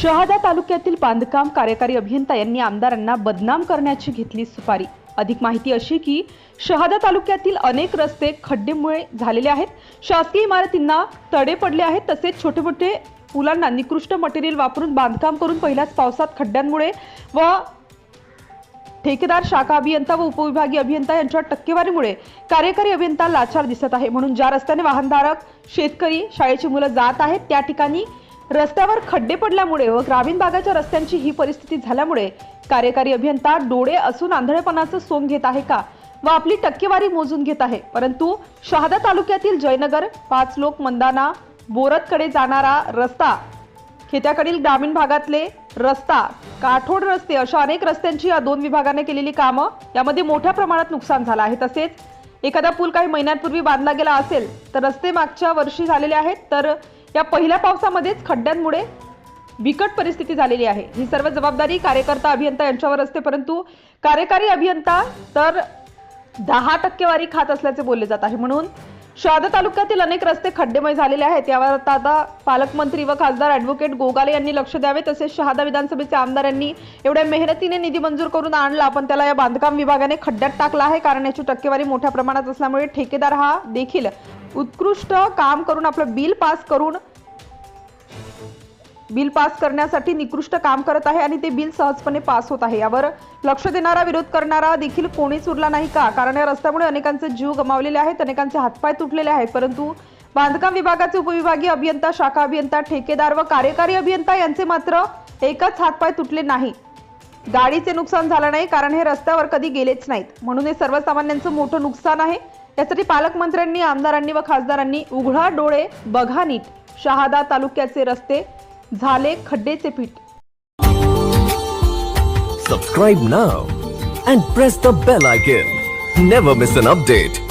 शहादा तालुक्यातील बांधकाम कार्यकारी अभियंता यांनी आमदारांना बदनाम करण्याची घेतली सुपारी. अधिक माहिती अशी की शहादा तालुक्यातील अनेक रस्ते खड्डेमुळे झालेले आहेत. शासकीय इमारतींना तडे पडले आहेत. तसेच छोटे मोठे पुलांना निकृष्ट मटेरियल वापरून बांधकाम करून पहिल्याच पावसात खड्ड्यांमुळे व ठेकेदार शाखा अभियंता व उपविभागीय अभियंता यांच्या टक्केवारीमुळे कार्यकारी अभियंता लाचार दिसत आहे. म्हणून ज्या रस्त्याने वाहनधारक शेतकरी शाळेची मुलं जात आहेत त्या ठिकाणी रस्त्यावर खड्डे पडल्यामुळे व ग्रामीण भागाच्या रस्त्यांची ही परिस्थिती झाल्यामुळे कार्यकारी अभियंता डोळे असून आंधळेपणाचं सोंग घेत आहे का? व आपली टक्केवारी मोजून घेत आहे. परंतु शहादा तालुक्यातील जयनगर पाच लोक मंदाना बोरतकडे जाणारा रस्ता खेत्याकडील ग्रामीण भागातले रस्ता काठोड रस्ते अशा अनेक रस्त्यांची या दोन विभागाने केलेली कामं यामध्ये मोठ्या प्रमाणात नुकसान झालं आहे. तसेच एखादा पूल काही महिन्यांपूर्वी बांधला गेला असेल तर रस्ते मागच्या वर्षी झालेले आहेत तर या पहिल्या पावसामध्येच खड्ड्यांमुळे बिकट परिस्थिती झालेली आहे. ही सर्व जबाबदारी कार्यकर्ता अभियंता यांच्यावर असते परंतु कार्यकारी अभियंता तर दहा टक्केवारी खात असल्याचे बोलले जात आहे. म्हणून शहादा तालुक्यातील अनेक रस्ते खड्डेमय झालेले आहेत. यावर आता आता पालकमंत्री व खासदार ॲडव्होकेट गोगाले यांनी लक्ष द्यावे तसेच शहादा विधानसभेचे आमदार यांनी एवढ्या मेहनतीने निधी मंजूर करून आणला. पण त्याला या बांधकाम विभागाने खड्ड्यात टाकला आहे. कारण याची टक्केवारी मोठ्या प्रमाणात असल्यामुळे ठेकेदार हा देखील उत्कृष्ट काम करून आपलं बिल पास करून बिल पास करण्यासाठी निकृष्ट काम करत आहे आणि ते बिल सहजपणे पास होत आहे. यावर लक्ष देणारा विरोध करणारा देखील कोणीच उरला नाही का? कारण या रस्त्यामुळे अनेकांचे जीव गमावलेले आहेत अनेकांचे हातपाय तुटलेले आहेत. परंतु बांधकाम विभागाचे उपविभागीय अभियंता शाखा अभियंता ठेकेदार व कार्यकारी अभियंता यांचे मात्र एकच हातपाय तुटले नाही. गाडीचे नुकसान झालं नाही कारण हे रस्त्यावर कधी गेलेच नाहीत. म्हणून हे सर्वसामान्यांचं मोठं नुकसान आहे. यासाठी पालकमंत्र्यांनी आमदारांनी व खासदारांनी उघडा डोळे बघा नीट. शहादा तालुक्याचे रस्ते झाले खड्डेचे पीठ Subscribe now and press the bell icon. Never miss an update.